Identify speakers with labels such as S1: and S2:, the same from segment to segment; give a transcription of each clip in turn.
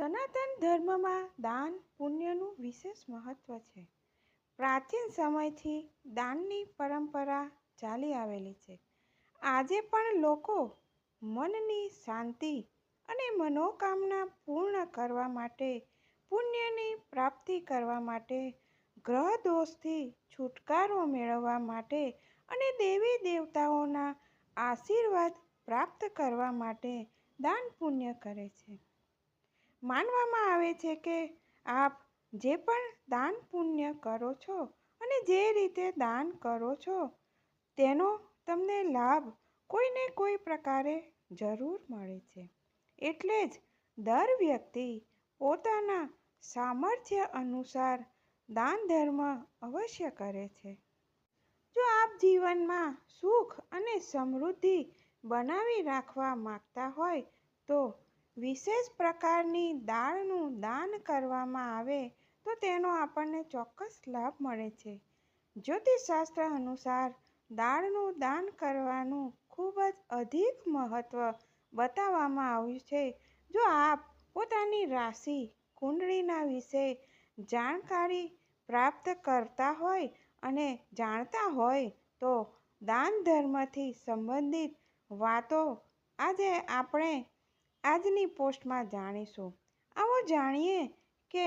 S1: સનાતન ધર્મમાં દાન પુણ્યનું વિશેષ મહત્વ છે. પ્રાચીન સમયથી દાનની પરંપરા ચાલી આવેલી છે. આજે પણ લોકો મનની શાંતિ અને મનોકામના પૂર્ણ કરવા માટે, પુણ્યની પ્રાપ્તિ કરવા માટે, ગ્રહ દોષથી છુટકારો મેળવવા માટે અને દેવી દેવતાઓના આશીર્વાદ પ્રાપ્ત કરવા માટે દાન પુણ્ય કરે છે. માનવામાં આવે છે કે આપ જે પણ દાન પુણ્ય કરો છો અને જે રીતે દાન કરો છો, તેનો તમને લાભ કોઈને કોઈ પ્રકારે જરૂર મળે છે. એટલે જ દર વ્યક્તિ પોતાના સામર્થ્ય અનુસાર દાન ધર્મ અવશ્ય કરે છે. જો આપ જીવનમાં સુખ અને સમૃદ્ધિ બનાવી રાખવા માગતા હોય તો વિશેષ પ્રકારની દાળનું દાન કરવામાં આવે તો તેનો આપણને ચોક્કસ લાભ મળે છે. જ્યોતિષશાસ્ત્ર અનુસાર દાળનું દાન કરવાનું ખૂબ જ અધિક મહત્ત્વ બતાવવામાં આવ્યું છે. જો આપ પોતાની રાશિ કુંડળીના વિશે જાણકારી પ્રાપ્ત કરતા હોય અને જાણતા હોય તો દાન ધર્મથી સંબંધિત વાતો આજે આપણે આજની પોસ્ટમાં જાણીશું. આવો જાણીએ કે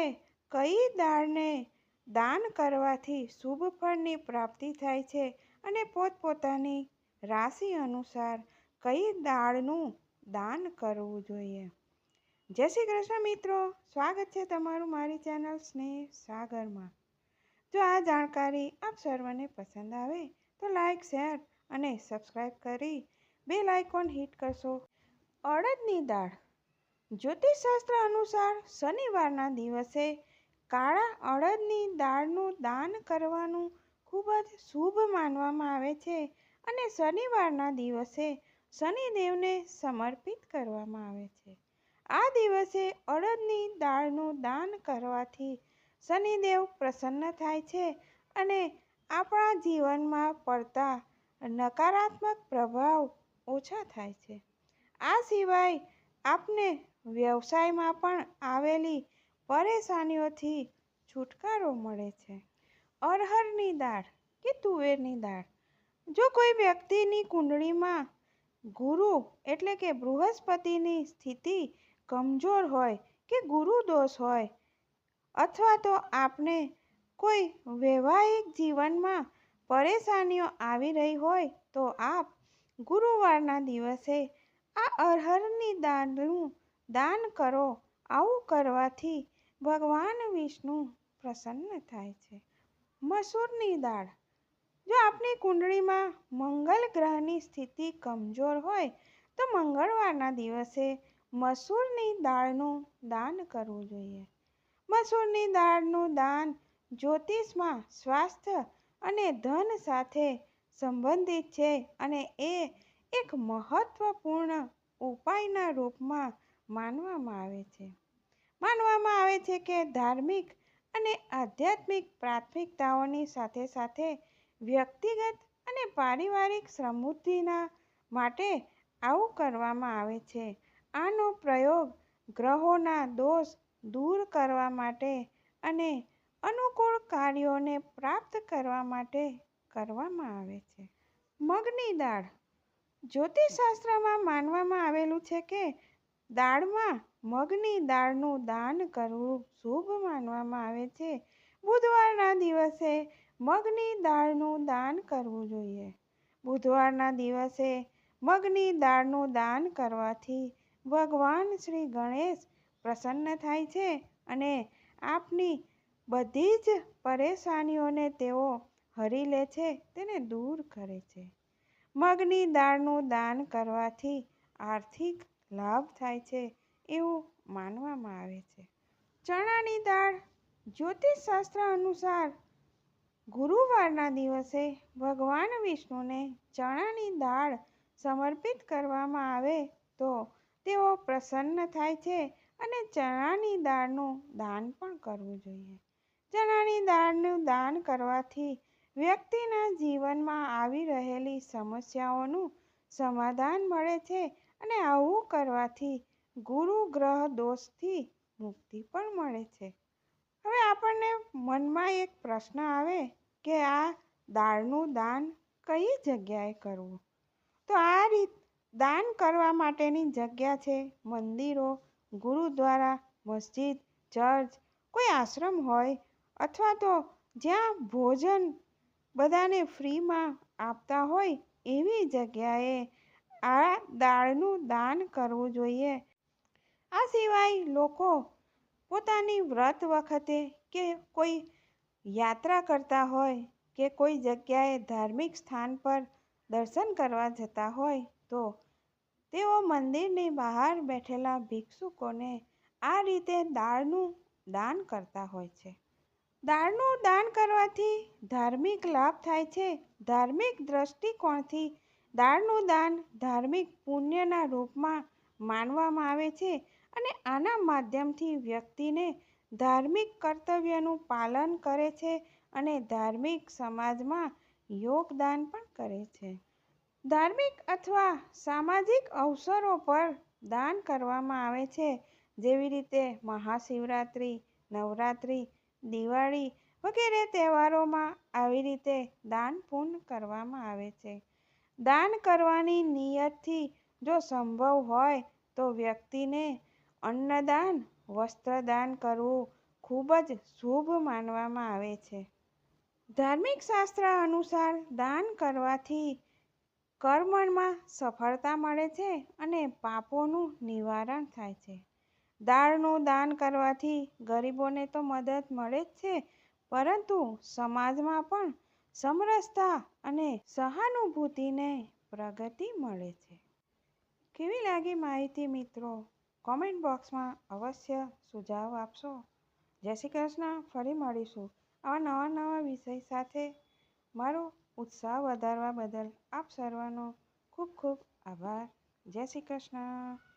S1: કઈ દાળને દાન કરવાથી શુભ ફળની પ્રાપ્તિ થાય છે અને પોતપોતાની રાશિ અનુસાર કઈ દાળનું દાન કરવું જોઈએ. જય શ્રી કૃષ્ણ મિત્રો. સ્વાગત છે તમારું મારી ચેનલ સ્નેહ સાગરમાં. જો આ જાણકારી આપ સર્વને પસંદ આવે તો લાઈક, શેર અને સબસ્ક્રાઈબ કરી બેલ આઇકોન હિટ કરશો. અડદની દાળ. જ્યોતિષશાસ્ત્ર અનુસાર શનિવારના દિવસે કાળા અડદની દાળનું દાન કરવાનું ખૂબ જ શુભ માનવામાં આવે છે અને શનિવારના દિવસે શનિદેવને સમર્પિત કરવામાં આવે છે. આ દિવસે અડદની દાળનું દાન કરવાથી શનિદેવ પ્રસન્ન થાય છે અને આપણા જીવનમાં પડતા નકારાત્મક પ્રભાવ ઓછા થાય છે. આ સિવાય આપને વ્યવસાયમાં પણ આવેલી પરેશાનીઓથી છુટકારો મળે છે. અરહરની દાળ કે તુવેરની દાળ? જો કોઈ વ્યક્તિની કુંડળીમાં ગુરુ એટલે કે બૃહસ્પતિની સ્થિતિ કમજોર હોય કે ગુરુ દોષ હોય અથવા તો આપને કોઈ વૈવાહિક જીવનમાં પરેશાનીઓ આવી રહી હોય તો આપ ગુરુવારના દિવસે આ અરહરની દાળનું દાન કરો. આવું કરવાથી ભગવાન વિષ્ણુ પ્રસન્ન થાય છે. મસૂરની દાળ. જો આપની કુંડળીમાં મંગળ ગ્રહની સ્થિતિ કમજોર હોય, તો મંગળવારના દિવસે મસૂરની દાળનું દાન કરવું જોઈએ. મસૂરની દાળનું દાન જ્યોતિષમાં સ્વાસ્થ્ય અને ધન સાથે સંબંધિત છે અને એ એક મહત્વપૂર્ણ ઉપાયના રૂપમાં માનવામાં આવે છે. માનવામાં આવે છે કે ધાર્મિક અને આધ્યાત્મિક પ્રાથમિકતાઓની સાથે સાથે વ્યક્તિગત અને પારિવારિક સમૃદ્ધિના માટે આવું કરવામાં આવે છે. આનો પ્રયોગ ગ્રહોના દોષ દૂર કરવા માટે અને અનુકૂળ કાર્યોને પ્રાપ્ત કરવા માટે કરવામાં આવે છે. મગની દાળ જ્યોતિષશાસ્ત્રમાં માનવામાં આવેલું છે કે દાળમાં મગની દાળનું દાન કરવું શુભ માનવામાં આવે છે. બુધવારના દિવસે મગની દાળનું દાન કરવું જોઈએ. બુધવારના દિવસે મગની દાળનું દાન કરવાથી ભગવાન શ્રી ગણેશ પ્રસન્ન થાય છે અને આપની બધી જ પરેશાનીઓને તેઓ હરી લે છે, તેને દૂર કરે છે. મગની દાળનું દાન કરવાથી આર્થિક લાભ થાય છે એવું માનવામાં આવે છે. ચણાની દાળ જ્યોતિષશાસ્ત્ર અનુસાર ગુરુવારના દિવસે ભગવાન વિષ્ણુને ચણાની દાળ સમર્પિત કરવામાં આવે તો તેઓ પ્રસન્ન થાય છે અને ચણાની દાળનું દાન પણ કરવું જોઈએ. ચણાની દાળનું દાન કરવાથી વ્યક્તિના જીવનમાં આવી રહેલી સમસ્યાઓનું સમાધાન મળે છે અને આવું કરવાથી ગુરુ ગ્રહ દોષથી મુક્તિ પણ મળે છે. હવે આપણને મનમાં એક પ્રશ્ન આવે કે આ દાળનું દાન કઈ જગ્યાએ કરવું? તો આ રીત દાન કરવા માટેની જગ્યા છે, મંદિરો ગુરુદ્વારા મસ્જિદ, ચર્ચ, કોઈ આશ્રમ હોય અથવા તો જ્યાં ભોજન બધાને ફ્રીમાં આપતા હોય એવી જગ્યાએ આ દાળનું દાન કરવું જોઈએ. આ સિવાય લોકો પોતાની વ્રત વખતે કે કોઈ યાત્રા કરતા હોય કે કોઈ જગ્યાએ ધાર્મિક સ્થાન પર દર્શન કરવા જતા હોય તો તેઓ મંદિરની બહાર બેઠેલા ભિક્ષુકોને આ રીતે દાળનું દાન કરતા હોય છે. દાળનું દાન કરવાથી ધાર્મિક લાભ થાય છે. ધાર્મિક દ્રષ્ટિકોણથી દાળનું દાન ધાર્મિક પુણ્યના રૂપમાં માનવામાં આવે છે અને આના માધ્યમથી વ્યક્તિને ધાર્મિક કર્તવ્યનું પાલન કરે છે અને ધાર્મિક સમાજમાં યોગદાન પણ કરે છે. ધાર્મિક અથવા સામાજિક અવસરો પર દાન કરવામાં આવે છે. જેવી રીતે મહાશિવરાત્રિ, નવરાત્રિ દિવાળી વગેરે તહેવારોમાં આવી રીતે દાન પૂર્ણ કરવામાં આવે છે. દાન કરવાની નિયતથી જો સંભવ હોય તો વ્યક્તિને અન્નદાન, વસ્ત્રદાન કરવું ખૂબ જ શુભ માનવામાં આવે છે. ધાર્મિક શાસ્ત્ર અનુસાર દાન કરવાથી કર્મમાં સફળતા મળે છે અને પાપોનું નિવારણ થાય છે. દાળનું દાન કરવાથી ગરીબોને તો મદદ મળે જ છે. પરંતુ સમાજમાં પણ સમરસતા અને સહાનુભૂતિને પ્રગતિ મળે છે. કેવી લાગી માહિતી મિત્રો? કોમેન્ટ બોક્સમાં અવશ્ય સુઝાવ આપશો. જય શ્રી કૃષ્ણ, ફરી મળીશું. આવા નવા નવા વિષય સાથે મારો ઉત્સાહ વધારવા બદલ આપ સર્વનો ખૂબ ખૂબ આભાર. જય શ્રી કૃષ્ણ.